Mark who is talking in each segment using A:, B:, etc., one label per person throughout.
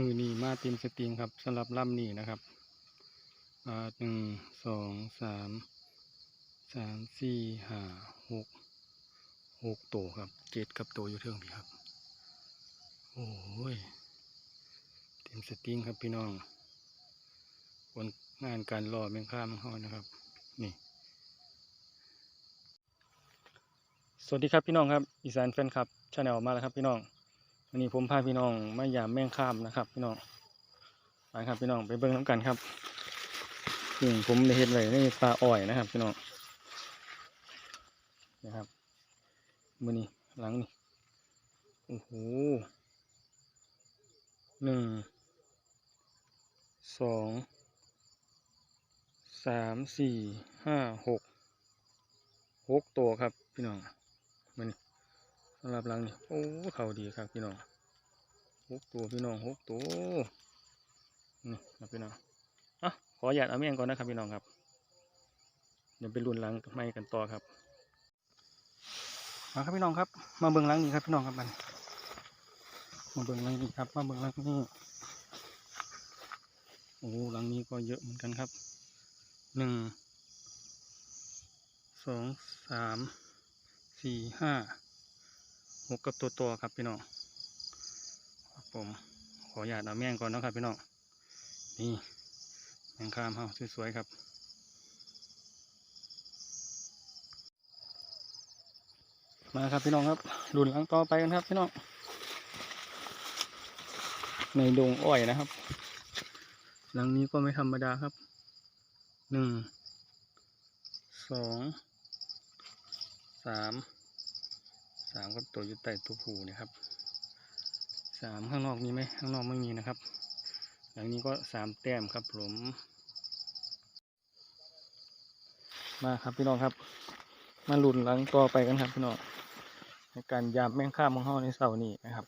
A: มือนีมาเต็มสตรีมครับสำหรับลำนี้นะครับหนึ่งสองสามสามสี่ห้าหกหกตัวครับเจ็ดกับตัวอยู่เทิงพี่ครับ โอ้ยเต็มสตรีมครับพี่น้องผลงานการรอแมงค่ามังฮอนะครับ นี่ สวัสดีครับพี่น้องครับอีสานแฟนคลับชาแนลมาแล้วครับพี่น้อง วันนี้ผมพาพี่น้องมายามแม่งข้ามนะครับ พี่น้องไปครับพี่น้องไปเบิ่งน้ำกันครับนี่ผมได้เห็นไว้ในปลาอ้อยนะครับ พี่น้องนะครับมือนี้หลังนี่โอ้โหหนึ่งสองสามสี่ห้าหกหกตัวครับพี่น้องมือนี้ำหรับหลังนี่โอ้เขาดีครับพี่น้องหกตัวพี่น้องหกตัวนี่ครับพี่น้องอะขอหยาดเอาแม่งก่อนนะครับพี่น้องครับเดี๋ยวไปรุ่นหลังไม้กันต่อครับมาครับพี่น้องครับ มาเบิ่งหลังนี้ครับพี่น้องครับมันมาเบิ่งหลังนี้ครับ มาเบิ่งหลังนี้โอ้หลังนี้ก็เยอะเหมือนกันครับหนึ่งสองสามสี่ห้า กกับตัวตัวครับพี่น้องครับผมขออนุญาตเอาแม่งก่อนนะครับพี่น้องนี่แมงคามเฮาสวยๆครับมาครับพี่น้องครับรุ่นหลังต่อไปกันครับพี่น้องในดงอ้อยนะครับ หลังนี้ก็ไม่ธรรมดาครับหนึ่งสองสาม สามกับตัวอยู่ใต้ตัวผูนะครับสามข้างนอกมีไหมข้างนอกไม่มีนะครับ หลังนี้ก็สามแต้มครับผมมาครับพี่น้องครับ มาลุ้นหลังต่อไปกันครับพี่น้องในการยามแม่งข้ามของเฮาในเสานี้นะครับ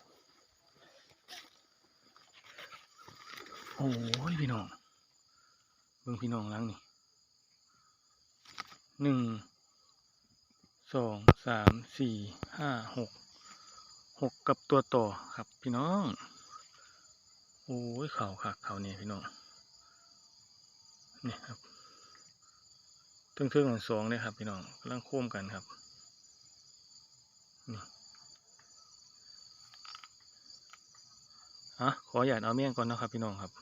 A: โอ้ยพี่น้องเบิ่งพี่น้องหลังนี่หนึ่ง สองสามสี่ห้าหกหกกับตัวต่อครับพี่น้องโอ้ยเข่าคักเข่าเนี่ยพี่น้องนี่ครับเทิงๆของสองเลยครับ พี่น้องกำลังโค้มกันครับนี่อะขอหยาดเอาเมี่ยงก่อนนะครับ พี่น้องครับ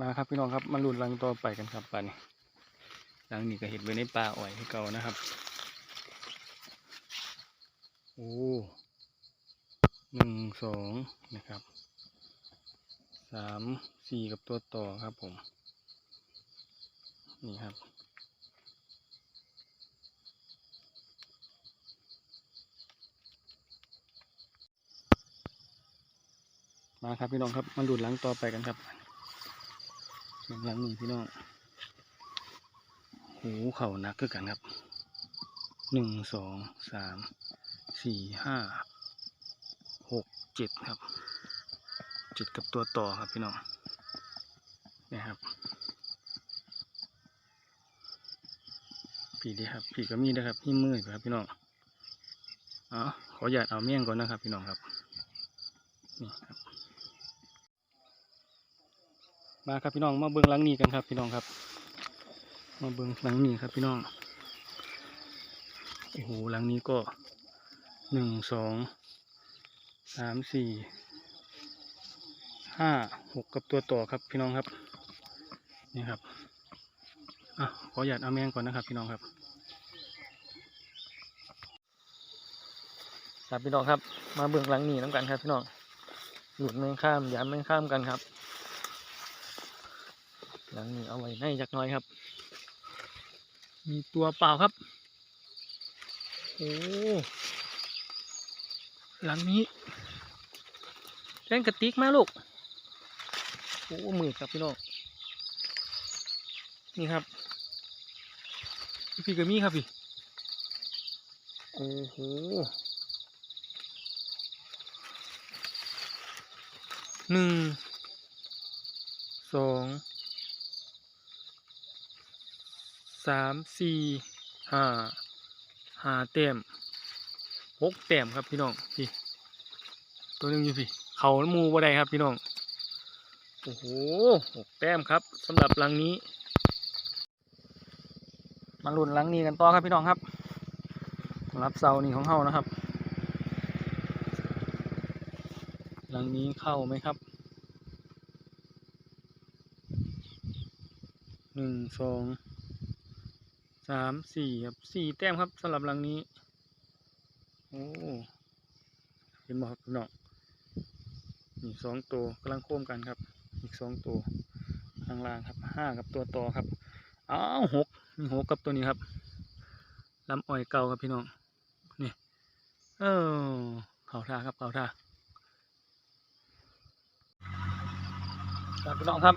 A: มาครับพี่น้องครับมาลุ้นรังต่อไปกันครับปันนี้ หลังนี้ก็เห็นไว้ในป่าอ้อยที่เก่านะครับโอ้หนึ่งสองนะครับสามสี่กับตัวต่อครับผม นี่ครับมาครับพี่น้องครับมาดูดหลังต่อไปกันครับหลังนี้พี่น้อง หูเข่านักคือกันครับหนึ่งสองสามสี่ห้าหกเจ็ดครับเจ็ดกับตัวต่อครับพี่น้องนี่ครับพี่ดีครับพี่ก็มีนะครับพี่มือครับพี่น้องอ๋อขอหยาดเอาเมี่ยงก่อนนะครับ พี่น้องครับนี่ครับมาครับพี่น้องมาเบิ้องหลังนี้กันครับ พี่น้องครับ มาเบิ้งหลังนี้ครับพี่น้อง โอ้โหหลังนี้ก็หนึ่งสองสามสี่ห้าหกกับตัวต่อครับพี่น้องครับ นี่ครับอะขอหยาดเอาแมงก่อนนะครับพี่น้องครับครับพี่น้องครับ มาเบื้องหลังนี้น้ำกันครับพี่น้องหลุดแมงข้ามยามแมงข้ามกันครับ หลังนี้เอาไว้ในจักน้อยครับ มีตัวเปล่าครับ โอ้หลังนี้เล่นกระติกมาลูก โอ้มือครับพี่น้องนี่ครับ พี่กระมี่ครับพี่ โอ้โหหนึ่งสอง สามสี่ห้าห้าแต้มหกแต้มครับพี่น้องพี่ตัวนึงอยู่พี่ เขาหมูบ่ได้ครับพี่น้องโอ้โหหกแต้มครับสำหรับลังนี้ มาลุ้นลังนี้กันต่อครับพี่น้องครับสำหรับเสานี่ของเฮานะครับลังนี้เข้าไหมครับหนึ่งสอง สามสี่ครับสี่แต้มครับสำหรับลังนี้ โอ้เห็นบ่ครับพี่น้องนี่สองตัวกำลังโค้มกันครับ อีกสองตัวข้างล่างครับห้ากับตัวต่อครับอ้าวหกมีหกกับตัวนี้ครับลำอ้อยเก่าครับพี่น้องนี่เออเขาท่าครับเขาท่าครับพี่น้องครับ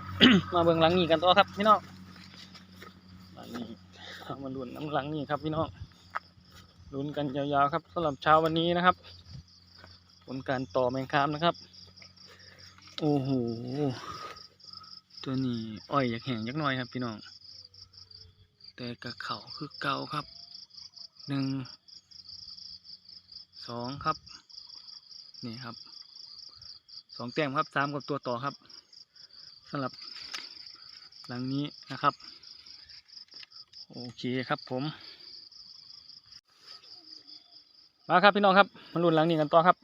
A: มาเบิ่งหลังนี้กันต่อครับพี่น้องหลังนี้เอา มาลุ้นน้ำหลังนี้ครับพี่น้องลุ้นกันยาวๆครับสำหรับเช้าวันนี้นะครับ ผลการต่อแมงคามนะครับ โอ้โหตัวนี้อ้อยอยากแห้งยักหน่อยครับพี่น้อง แต่กระเขาคือเก่าครับหนึ่งสองครับ นี่ครับสองแต้มครับสามกับตัวต่อครับสำหรับหลังนี้นะครับ โอเคครับผม มาครับพี่น้องครับ มาลุ้นหลังนี้กันต่อครับ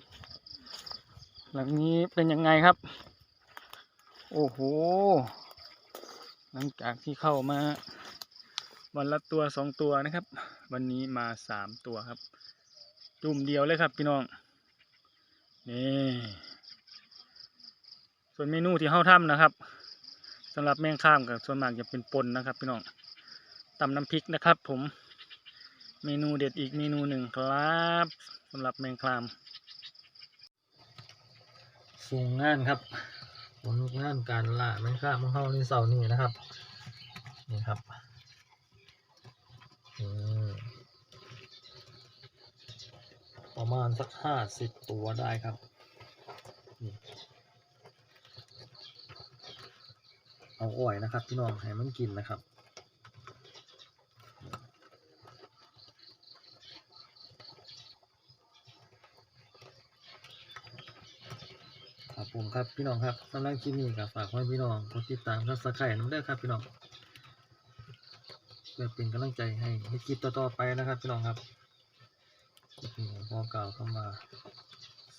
A: หลังนี้เป็นยังไงครับ โอ้โห หลังจากที่เข้ามา วันละตัวสองตัวนะครับ วันนี้มาสามตัวครับ จุ่มเดียวเลยครับพี่น้อง นี่ ส่วนเมนูที่เข้าทำนะครับสำหรับแมงข้ามกับส่วนมากจะเป็นปนนะครับ พี่น้อง ตำน้ำพริกนะครับ ผม เมนูเด็ดอีกเมนูหนึ่งครับสำหรับแมงคลาม
B: ส่งงานครับผลงานการล่าแมงค่ามังเข้าในเสาร์นี้นะครับ นี่ครับประมาณสักห้าสิบตัวได้ครับเอาอ่อยนะครับพี่น้องให้มันกินนะครับ ครับ ผมครับพี่น้องครับสำหรับคลิปนี้ก็ฝากไว้พี่น้องกดติดตามซับสไครต์น้ำเด้อครับพี่น้องเพื่อเป็นกำลังใจให้ให้คลิปต่อๆไปนะครับพี่น้องครับคลิปนี้ผมขอกล่าวคำว่า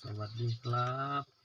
B: สวัสดีครับ